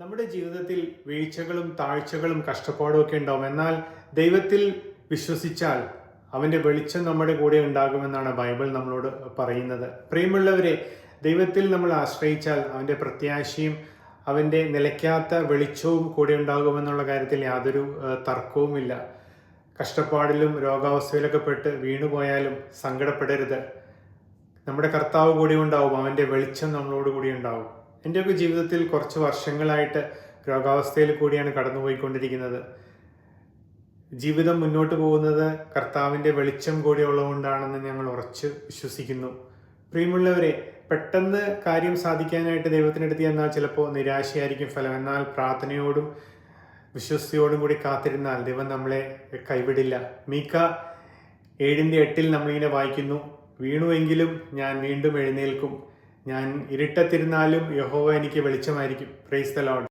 നമ്മുടെ ജീവിതത്തിൽ വീഴ്ചകളും താഴ്ചകളും കഷ്ടപ്പാടും ഒക്കെ ഉണ്ടാവും. എന്നാൽ ദൈവത്തിൽ വിശ്വസിച്ചാൽ അവന്റെ വെളിച്ചം നമ്മുടെ കൂടെ ഉണ്ടാകുമെന്നാണ് ബൈബിൾ നമ്മളോട് പറയുന്നത്. പ്രിയമുള്ളവരെ ദൈവത്തിൽ നമ്മൾ ആശ്രയിച്ചാൽ അവന്റെ പ്രത്യാശയും അവന്റെ നിലയ്ക്കാത്ത വെളിച്ചവും കൂടെ ഉണ്ടാകുമെന്നുള്ള കാര്യത്തിൽ യാതൊരു തർക്കവുമില്ല. കഷ്ടപ്പാടിലും രോഗാവസ്ഥയിലൊക്കെ പെട്ട് വീണുപോയാലും സങ്കടപ്പെടരുത്. നമ്മുടെ കർത്താവ് കൂടി ഉണ്ടാവും അവന്റെ വെളിച്ചം നമ്മളോട് കൂടി ഉണ്ടാവും. എന്റെയൊക്കെ ജീവിതത്തിൽ കുറച്ച് വർഷങ്ങളായിട്ട് രോഗാവസ്ഥയിൽ കൂടിയാണ് കടന്നുപോയിക്കൊണ്ടിരിക്കുന്നത്. ജീവിതം മുന്നോട്ട് പോകുന്നത് കർത്താവിന്റെ വെളിച്ചം കൂടി ഉള്ളതുകൊണ്ടാണെന്ന് ഞങ്ങൾ ഉറച്ച് വിശ്വസിക്കുന്നു. പ്രിയമുള്ളവരെ പെട്ടെന്ന് കാര്യം സാധിക്കാനായിട്ട് ദൈവത്തിനടുത്ത് എന്നാൽ ചിലപ്പോൾ നിരാശയായിരിക്കും ഫലം. എന്നാൽ പ്രാർത്ഥനയോടും വിശ്വസ്തയോടും കൂടി കാത്തിരുന്നാൽ ദൈവം നമ്മളെ കൈവിടില്ല. മീക്ക ഏഴിന്റെ എട്ടിൽ നമ്മളിങ്ങനെ വായിക്കുന്നു വീണുവെങ്കിലും ഞാൻ വീണ്ടും എഴുന്നേൽക്കും. ഞാൻ ഇരുട്ടത്തിരുന്നാലും യഹോവ എനിക്ക് വെളിച്ചമായിരിക്കും. Praise the load